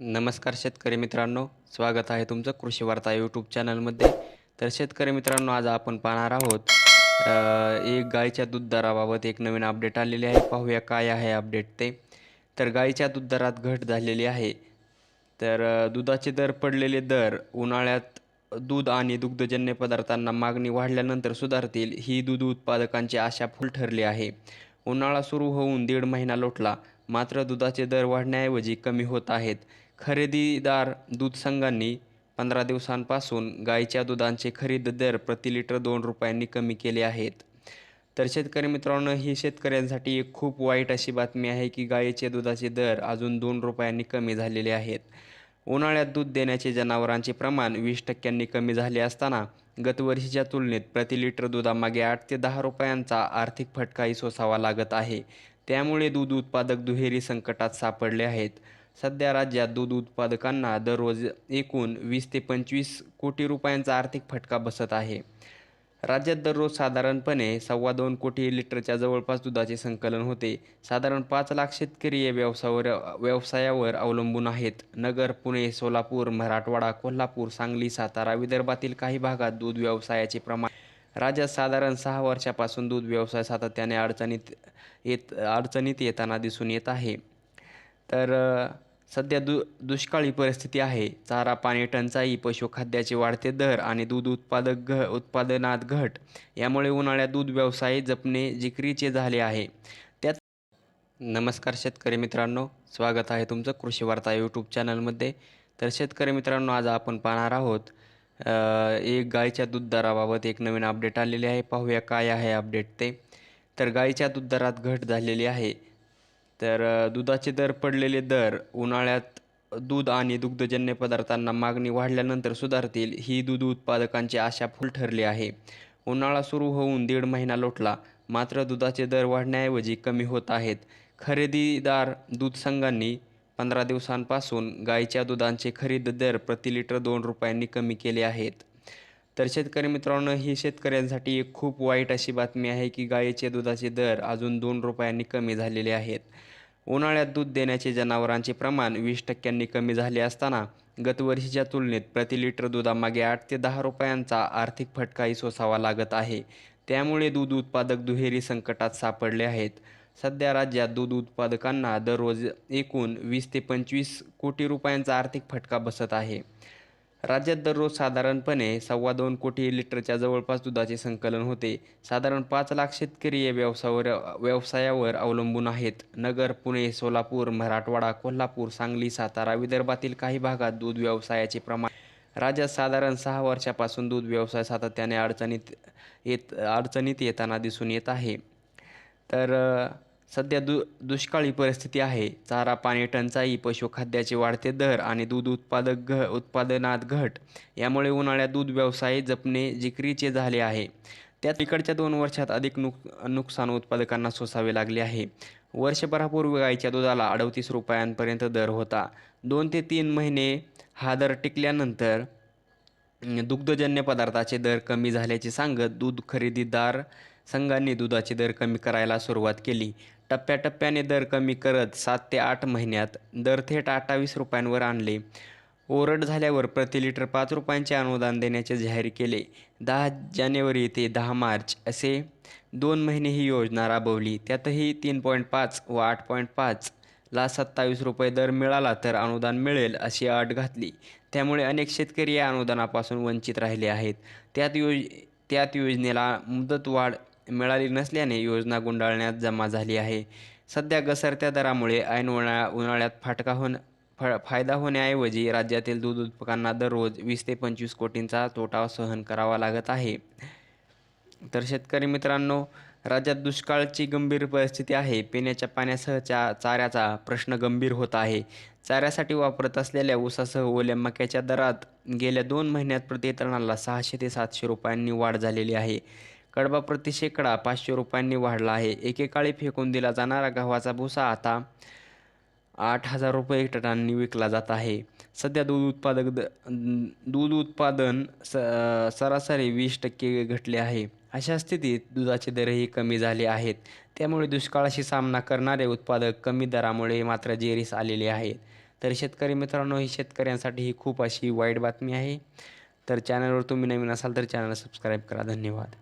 नमस्कार शेतकरी मित्रांनो स्वागत आहे तुमचं कृषी वार्ता यूट्यूब चॅनलमध्ये. तर शेतकरी मित्रांनो आज आपण पाहणार आहोत एक गाईच्या दूध दराबाबत एक नवीन अपडेट आलेली आहे. पाहूया काय आहे अपडेट ते. तर गाईच्या दूध दरात घट झालेली आहे. तर दुधाचे दर पडलेले दर उन्हाळ्यात दूध आणि दुग्धजन्य पदार्थांना मागणी वाढल्यानंतर सुधारतील ही दूध उत्पादकांची आशा फुल ठरली आहे. उन्हाळा सुरू होऊन दीड महिना लोटला मात्र दुधाचे दर वाढण्याऐवजी कमी होत आहेत. खरेदीदार दूध संघांनी पंधरा दिवसांपासून गाईच्या दुधांचे खरेद दर प्रति लिटर दोन रुपयांनी कमी केले आहेत. तर शेतकरी मित्रांनो ही शेतकऱ्यांसाठी एक खूप वाईट अशी बातमी आहे की गाईचे दुधाचे दर अजून दोन रुपयांनी कमी झालेले आहेत. उन्हाळ्यात दूध देण्याचे जनावरांचे प्रमाण वीस टक्क्यांनी कमी झाले असताना गतवर्षीच्या तुलनेत प्रति लिटर दुधामागे आठ ते दहा रुपयांचा आर्थिक फटकाही सोसावा लागत आहे. त्यामुळे दूध उत्पादक दुहेरी संकटात सापडले आहेत. सध्या राज्यात दूध उत्पादकांना दररोज एकूण वीस ते पंचवीस कोटी रुपयांचा आर्थिक फटका बसत आहे. राज्यात दररोज साधारणपणे सव्वा दोन कोटी लिटरच्या जवळपास दुधाचे संकलन होते. साधारण पाच लाख शेतकरी या व्यवसायावर व्यवसायावर अवलंबून आहेत. नगर पुणे सोलापूर मराठवाडा कोल्हापूर सांगली सातारा विदर्भातील काही भागात दूध व्यवसायाचे प्रमाण राज्यात साधारण सहा वर्षापासून दूध व्यवसाय सातत्याने अडचणीत येत अडचणीत येताना दिसून येत आहे. तर सध्या दु दुष्काळी परिस्थिती आहे. चारा पाणी टंचाई पशुखाद्याचे वाढते दर आणि दूध उत्पादक घ उत्पादनात घट. यामुळे उन्हाळ्यात दूध व्यवसाय जपणे जिकरीचे झाले आहे. त्यात नमस्कार शेतकरी मित्रांनो. स्वागत आहे तुमचं कृषी वार्ता यूट्यूब चॅनलमध्ये. तर शेतकरी मित्रांनो आज आपण पाहणार आहोत एक गाईच्या दूध दराबाबत एक नवीन अपडेट आलेले आहे. पाहूया काय आहे अपडेट ते. तर गाईच्या दूध दरात घट झालेली आहे. तर दुधाचे दर पडलेले दर उन्हाळ्यात दूध आणि दुग्धजन्य पदार्थांना मागणी वाढल्यानंतर सुधारतील ही दूध उत्पादकांची आशा फुल ठरली आहे. उन्हाळा सुरू होऊन दीड महिना लोटला मात्र दुधाचे दर वाढण्याऐवजी कमी होत आहेत. खरेदीदार दूध संघांनी पंधरा दिवसांपासून गायीच्या दुधांचे खरेदी दर प्रति लिटर दोन रुपयांनी कमी केले आहेत. तर शेतकरी मित्रांनो ही शेतकऱ्यांसाठी एक खूप वाईट अशी बातमी आहे की गाईचे दुधाचे दर अजून दोन रुपयांनी कमी झालेले आहेत. उन्हाळ्यात दूध देण्याचे जनावरांचे प्रमाण वीस टक्क्यांनी कमी झाले असताना गतवर्षीच्या तुलनेत प्रति लिटर दुधामागे आठ ते दहा रुपयांचा आर्थिक फटकाही सोसावा लागत आहे. त्यामुळे दूध उत्पादक दुहेरी संकटात सापडले आहेत. सध्या राज्यात दूध उत्पादकांना दररोज एकूण वीस ते पंचवीस कोटी रुपयांचा आर्थिक फटका बसत आहे. राज्यात दररोज साधारणपणे सव्वा दोन कोटी लिटरच्या जवळपास दुधाचे संकलन होते. साधारण पाच लाख शेतकरी या व्यवसायावर व्यवसायावर अवलंबून आहेत. नगर पुणे सोलापूर मराठवाडा कोल्हापूर सांगली सातारा विदर्भातील काही भागात दूध व्यवसायाचे प्रमाण राज्यात साधारण सहा वर्षापासून दूध व्यवसाय सातत्याने अडचणीत येत अडचणीत येताना दिसून येत आहे. तर सध्या दु दुष्काळी परिस्थिती आहे. चारा पाणी टंचाई पशुखाद्याचे वाढते दर आणि दूध उत्पादक घ उत्पादनात घट. यामुळे उन्हाळ्यात दूध व्यवसाय जपणे जिकरीचे झाले आहे. त्यात इकडच्या दोन वर्षात अधिक नुक नुकसान उत्पादकांना सोसावे लागले आहे. वर्षभरापूर्वी गाईच्या दुधाला अडतीस रुपयांपर्यंत दर होता. दोन ते तीन महिने हा दर टिकल्यानंतर दुग्धजन्य पदार्थाचे दर कमी झाल्याचे सांगत दूध खरेदीदार संघांनी दुधाचे दर कमी करायला सुरुवात केली. टप्प्याटप्प्याने दर कमी करत सात ते आठ महिन्यात दर थेट अठ्ठावीस रुपयांवर आणले. ओरड झाल्यावर प्रति लिटर पाच रुपयांचे अनुदान देण्याचे जाहीर केले. दहा जानेवारी ते दहा मार्च असे दोन महिने ही योजना राबवली. त्यातही तीन पॉईंट पाच व आठ पॉईंट पाच ला सत्तावीस रुपये दर मिळाला तर अनुदान मिळेल अशी अट घातली. त्यामुळे अनेक शेतकरी या अनुदानापासून वंचित राहिले आहेत. त्यात योज त्यात योजनेला मुदतवाढ मिळाली नसल्याने योजना गुंडाळण्यात जमा झाली आहे. सध्या घसरत्या दरामुळे ऐन उन्हाळ्या उन्हाळ्यात फाटका होण फ फायदा होण्याऐवजी राज्यातील दूध उत्पादकांना दररोज वीस ते पंचवीस कोटींचा तोटा सहन करावा लागत आहे. तर शेतकरी मित्रांनो राज्यात दुष्काळाची गंभीर परिस्थिती आहे. पिण्याच्या पाण्यासह चा चाऱ्याचा प्रश्न गंभीर होत आहे. चाऱ्यासाठी वापरत असलेल्या ऊसासह ओल्या मक्याच्या दरात गेल्या दोन महिन्यात प्रति सहाशे ते सातशे रुपयांनी वाढ झालेली आहे. कडबा प्रति शेकडा पाचशे रुपयांनी वाढला आहे. एकेकाळी फेकून दिला जाणारा गव्हाचा भुसा आता आठ हजार रुपये टनांनी विकला जात आहे. सध्या दूध उत्पादक द दूध उत्पादन स सरासरी वीस टक्के घटले आहे. अशा स्थितीत दुधाचे दरही कमी झाले आहेत. त्यामुळे दुष्काळाशी सामना करणारे उत्पादक कमी दरामुळे मात्र जेरीस आलेले आहेत. तर शेतकरी मित्रांनो ही शेतकऱ्यांसाठी ही खूप अशी वाईट बातमी आहे. तर चॅनलवर तुम्ही नवीन असाल तर चॅनल सबस्क्राईब करा. धन्यवाद.